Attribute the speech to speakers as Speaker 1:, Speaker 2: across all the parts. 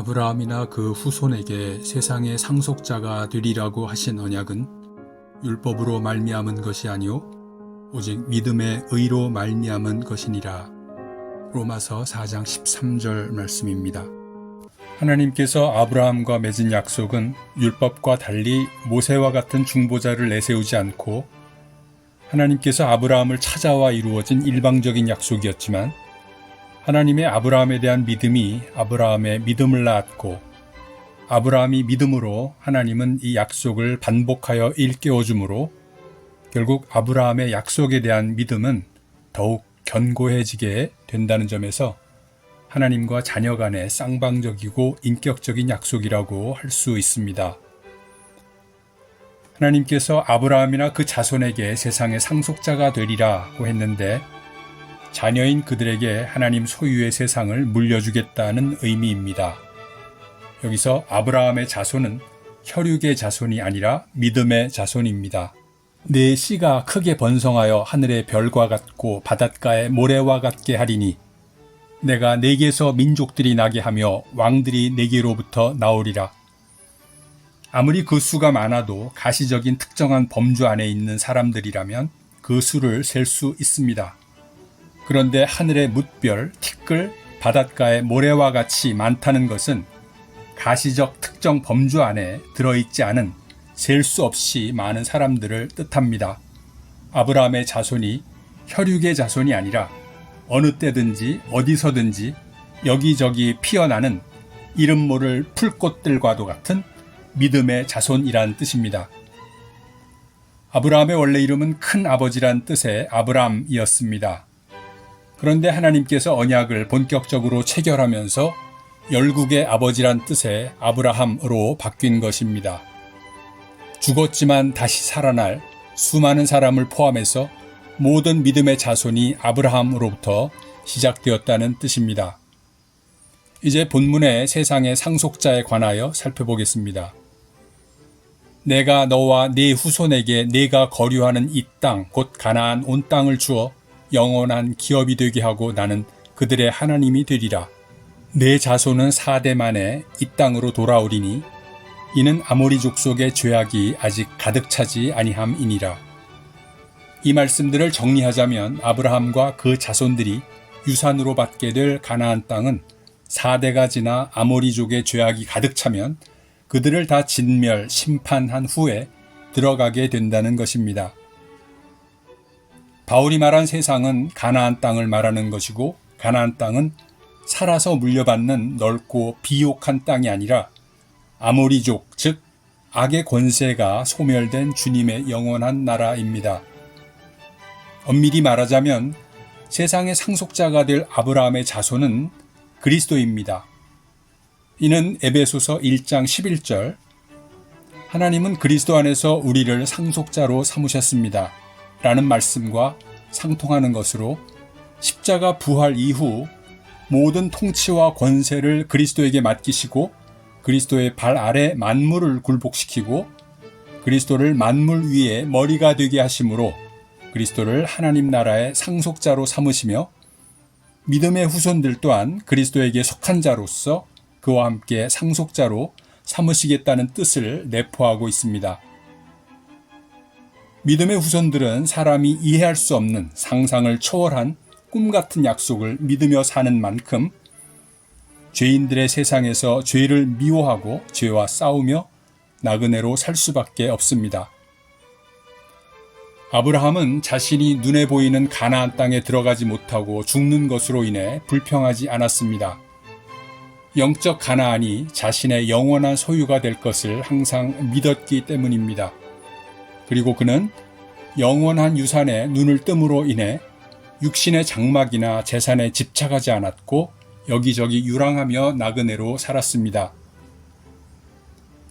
Speaker 1: 아브라함이나 그 후손에게 세상의 상속자가 되리라고 하신 언약은 율법으로 말미암은 것이 아니요 오직 믿음의 의로 말미암은 것이니라. 로마서 4장 13절 말씀입니다. 하나님께서 아브라함과 맺은 약속은 율법과 달리 모세와 같은 중보자를 내세우지 않고 하나님께서 아브라함을 찾아와 이루어진 일방적인 약속이었지만 하나님의 아브라함에 대한 믿음이 아브라함의 믿음을 낳았고 아브라함이 믿음으로 하나님은 이 약속을 반복하여 일깨워 주므로 결국 아브라함의 약속에 대한 믿음은 더욱 견고해지게 된다는 점에서 하나님과 자녀 간의 쌍방적이고 인격적인 약속이라고 할 수 있습니다. 하나님께서 아브라함이나 그 자손에게 세상의 상속자가 되리라고 했는데 자녀인 그들에게 하나님 소유의 세상을 물려주겠다는 의미입니다. 여기서 아브라함의 자손은 혈육의 자손이 아니라 믿음의 자손입니다. 내 씨가 크게 번성하여 하늘의 별과 같고 바닷가의 모래와 같게 하리니 내가 내게서 민족들이 나게 하며 왕들이 내게로부터 나오리라. 아무리 그 수가 많아도 가시적인 특정한 범주 안에 있는 사람들이라면 그 수를 셀 수 있습니다. 그런데 하늘의 뭇별, 티끌, 바닷가의 모래와 같이 많다는 것은 가시적 특정 범주 안에 들어있지 않은 셀 수 없이 많은 사람들을 뜻합니다. 아브라함의 자손이 혈육의 자손이 아니라 어느 때든지 어디서든지 여기저기 피어나는 이름 모를 풀꽃들과도 같은 믿음의 자손이란 뜻입니다. 아브라함의 원래 이름은 큰 아버지란 뜻의 아브람이었습니다. 그런데 하나님께서 언약을 본격적으로 체결하면서 열국의 아버지란 뜻의 아브라함으로 바뀐 것입니다. 죽었지만 다시 살아날 수많은 사람을 포함해서 모든 믿음의 자손이 아브라함으로부터 시작되었다는 뜻입니다. 이제 본문의 세상의 상속자에 관하여 살펴보겠습니다. 내가 너와 네 후손에게 내가 거류하는 이 땅, 곧 가나안 온 땅을 주어 영원한 기업이 되게 하고 나는 그들의 하나님이 되리라. 내 자손은 사대 만에 이 땅으로 돌아오리니 이는 아모리 족속의 죄악이 아직 가득 차지 아니함이니라. 이 말씀들을 정리하자면 아브라함과 그 자손들이 유산으로 받게 될 가나안 땅은 사대가 지나 아모리족의 죄악이 가득 차면 그들을 다 진멸, 심판한 후에 들어가게 된다는 것입니다. 바울이 말한 세상은 가나안 땅을 말하는 것이고 가나안 땅은 살아서 물려받는 넓고 비옥한 땅이 아니라 아모리족, 즉 악의 권세가 소멸된 주님의 영원한 나라입니다. 엄밀히 말하자면 세상의 상속자가 될 아브라함의 자손은 그리스도입니다. 이는 에베소서 1장 11절 하나님은 그리스도 안에서 우리를 상속자로 삼으셨습니다. 라는 말씀과 상통하는 것으로 십자가 부활 이후 모든 통치와 권세를 그리스도에게 맡기시고 그리스도의 발 아래 만물을 굴복시키고 그리스도를 만물 위에 머리가 되게 하심으로 그리스도를 하나님 나라의 상속자로 삼으시며 믿음의 후손들 또한 그리스도에게 속한 자로서 그와 함께 상속자로 삼으시겠다는 뜻을 내포하고 있습니다. 믿음의 후손들은 사람이 이해할 수 없는 상상을 초월한 꿈 같은 약속을 믿으며 사는 만큼 죄인들의 세상에서 죄를 미워하고 죄와 싸우며 나그네로 살 수밖에 없습니다. 아브라함은 자신이 눈에 보이는 가나안 땅에 들어가지 못하고 죽는 것으로 인해 불평하지 않았습니다. 영적 가나안이 자신의 영원한 소유가 될 것을 항상 믿었기 때문입니다. 그리고 그는 영원한 유산에 눈을 뜸으로 인해 육신의 장막이나 재산에 집착하지 않았고 여기저기 유랑하며 나그네로 살았습니다.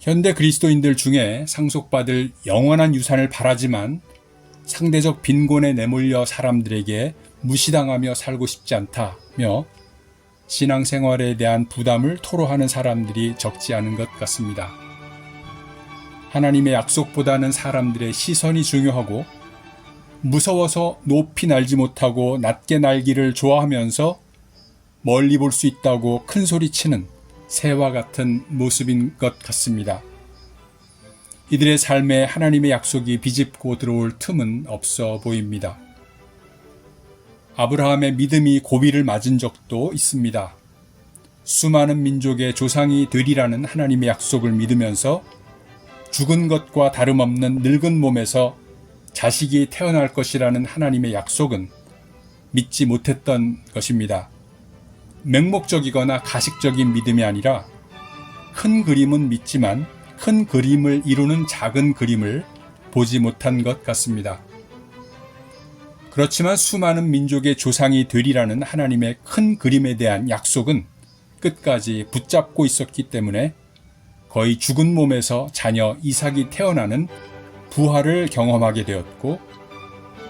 Speaker 1: 현대 그리스도인들 중에 상속받을 영원한 유산을 바라지만 상대적 빈곤에 내몰려 사람들에게 무시당하며 살고 싶지 않다며 신앙생활에 대한 부담을 토로하는 사람들이 적지 않은 것 같습니다. 하나님의 약속보다는 사람들의 시선이 중요하고 무서워서 높이 날지 못하고 낮게 날기를 좋아하면서 멀리 볼 수 있다고 큰 소리 치는 새와 같은 모습인 것 같습니다. 이들의 삶에 하나님의 약속이 비집고 들어올 틈은 없어 보입니다. 아브라함의 믿음이 고비를 맞은 적도 있습니다. 수많은 민족의 조상이 되리라는 하나님의 약속을 믿으면서 죽은 것과 다름없는 늙은 몸에서 자식이 태어날 것이라는 하나님의 약속은 믿지 못했던 것입니다. 맹목적이거나 가식적인 믿음이 아니라 큰 그림은 믿지만 큰 그림을 이루는 작은 그림을 보지 못한 것 같습니다. 그렇지만 수많은 민족의 조상이 되리라는 하나님의 큰 그림에 대한 약속은 끝까지 붙잡고 있었기 때문에 거의 죽은 몸에서 자녀 이삭이 태어나는 부활을 경험하게 되었고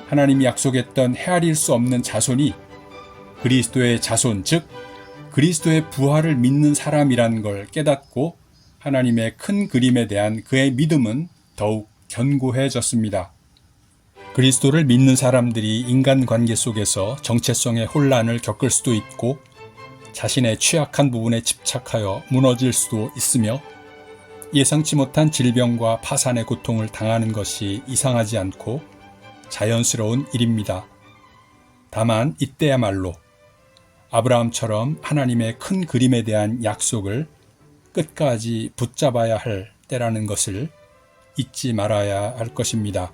Speaker 1: 하나님이 약속했던 헤아릴 수 없는 자손이 그리스도의 자손 즉 그리스도의 부활을 믿는 사람이란 걸 깨닫고 하나님의 큰 그림에 대한 그의 믿음은 더욱 견고해졌습니다. 그리스도를 믿는 사람들이 인간 관계 속에서 정체성의 혼란을 겪을 수도 있고 자신의 취약한 부분에 집착하여 무너질 수도 있으며 예상치 못한 질병과 파산의 고통을 당하는 것이 이상하지 않고 자연스러운 일입니다. 다만 이때야말로 아브라함처럼 하나님의 큰 그림에 대한 약속을 끝까지 붙잡아야 할 때라는 것을 잊지 말아야 할 것입니다.